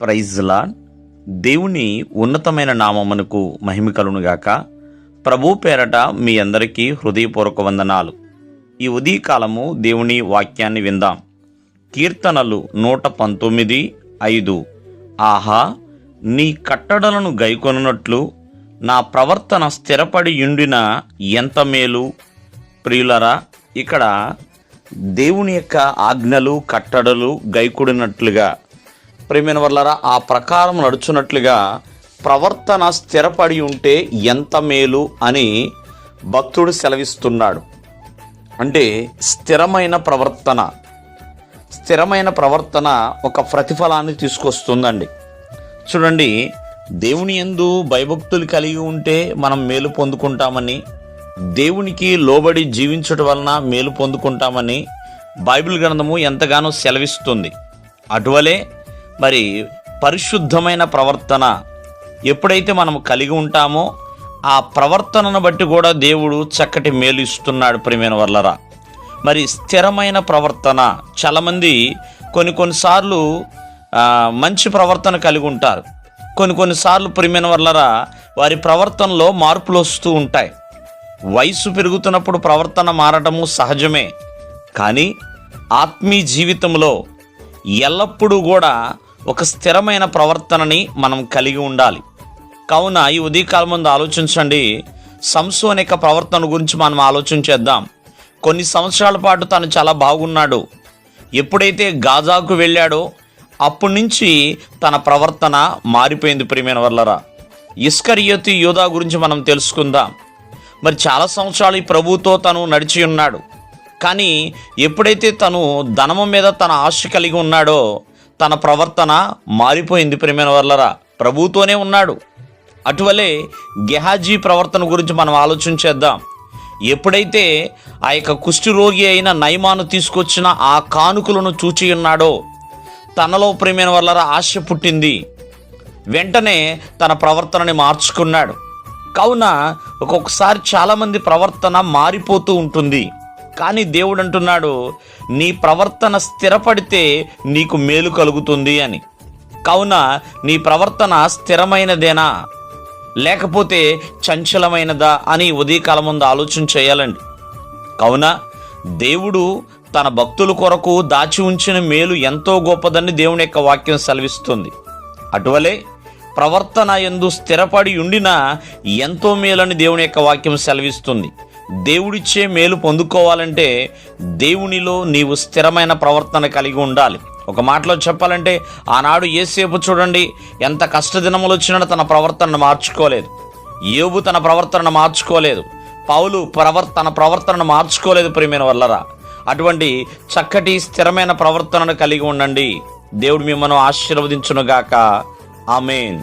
ప్రైజ్లా దేవుని ఉన్నతమైన నామమునకు మహిమ కలునుగాక ప్రభు పేరట మీ అందరికీ హృదయపూర్వక వందనాలు. ఈ ఉదయకాలము దేవుని వాక్యాన్ని విందాం. కీర్తనలు నూట పంతొమ్మిది ఐదు. ఆహా నీ కట్టడలను గైకొనున్నట్లు నా ప్రవర్తన స్థిరపడి ఉండిన ఎంత మేలు? ప్రియులరా ఇక్కడ దేవుని యొక్క ఆజ్ఞలు కట్టడలు గైకుడినట్లుగా ప్రేమైన వల్లరా ఆ ప్రకారం నడుచున్నట్లుగా ప్రవర్తన స్థిరపడి ఉంటే ఎంత మేలు అని భక్తుడు సెలవిస్తున్నాడు. అంటే స్థిరమైన ప్రవర్తన స్థిరమైన ప్రవర్తన ఒక ప్రతిఫలాన్ని తీసుకొస్తుందండి. చూడండి దేవుని ఎందు భయభక్తులు కలిగి ఉంటే మనం మేలు పొందుకుంటామని దేవునికి లోబడి జీవించడం వలన మేలు పొందుకుంటామని బైబిల్ గ్రంథము ఎంతగానో సెలవిస్తుంది. అటువలే మరి పరిశుద్ధమైన ప్రవర్తన ఎప్పుడైతే మనం కలిగి ఉంటామో ఆ ప్రవర్తనను బట్టి కూడా దేవుడు చక్కటి మేలు ఇస్తున్నాడు ప్రియమైన వల్లరా మరి స్థిరమైన ప్రవర్తన చాలామంది కొన్ని కొన్నిసార్లు మంచి ప్రవర్తన కలిగి ఉంటారు. కొన్ని కొన్నిసార్లు ప్రియమైన వల్లరా వారి ప్రవర్తనలో మార్పులు వస్తూ ఉంటాయి. వయసు పెరుగుతున్నప్పుడు ప్రవర్తన మారటము సహజమే. కానీ ఆత్మీయ జీవితంలో ఎల్లప్పుడూ కూడా ఒక స్థిరమైన ప్రవర్తనని మనం కలిగి ఉండాలి. కావున ఈ ఉదయకాలం ముందు ఆలోచించండి. సంసోన్ యొక్క ప్రవర్తన గురించి మనం ఆలోచించేద్దాం కొన్ని సంవత్సరాల పాటు తను చాలా బాగున్నాడు. ఎప్పుడైతే గాజాకు వెళ్ళాడో అప్పటి నుంచి తన ప్రవర్తన మారిపోయింది ప్రియమైన వల్లరా ఇస్కరియతి యోధా గురించి మనం తెలుసుకుందాం. మరి చాలా సంవత్సరాలు ఈ ప్రభుతో తను నడిచి ఉన్నాడు. కానీ ఎప్పుడైతే తను ధనము మీద తన ఆశ కలిగి ఉన్నాడో తన ప్రవర్తన మారిపోయింది ప్రేమైన వర్లరా. ప్రభుతోనే ఉన్నాడు. అటువలే గెహాజీ ప్రవర్తన గురించి మనం ఆలోచన చేద్దాం. ఎప్పుడైతే ఆ యొక్క కుష్ఠరోగి అయిన నయమాను తీసుకొచ్చిన ఆ కానుకలను చూచి ఉన్నాడో తనలో ప్రేమైన వల్ల ఆశ పుట్టింది. వెంటనే తన ప్రవర్తనని మార్చుకున్నాడు. కావున ఒక్కొక్కసారి చాలామంది ప్రవర్తన మారిపోతూ ఉంటుంది. కానీ దేవుడు అంటున్నాడు నీ ప్రవర్తన స్థిరపడితే నీకు మేలు కలుగుతుంది అని. కావున నీ ప్రవర్తన స్థిరమైనదేనా? లేకపోతే చంచలమైనదా అని ఉదయకాలం ముందు ఆలోచన చేయాలండి. కావున దేవుడు తన భక్తుల కొరకు దాచి ఉంచిన మేలు ఎంతో గొప్పదని దేవుని యొక్క వాక్యం సెలవిస్తుంది. అటువలే ప్రవర్తన ఎందు స్థిరపడి ఉండినా ఎంతో మేలని దేవుని యొక్క వాక్యం సెలవిస్తుంది. దేవుడిచ్చే మేలు పొందుకోవాలంటే దేవునిలో నీవు స్థిరమైన ప్రవర్తన కలిగి ఉండాలి. ఒక మాటలో చెప్పాలంటే ఆనాడు ఏసేపు చూడండి ఎంత కష్టదినములు వచ్చినా తన ప్రవర్తనను మార్చుకోలేదు. ఏబు తన ప్రవర్తనను మార్చుకోలేదు. పౌలు ప్రవర్ తన ప్రవర్తనను మార్చుకోలేదు ప్రియమైన వల్లరా. అటువంటి చక్కటి స్థిరమైన ప్రవర్తనను కలిగి ఉండండి. దేవుడు మిమ్మల్ని ఆశీర్వదించునుగాక. ఆమెన్.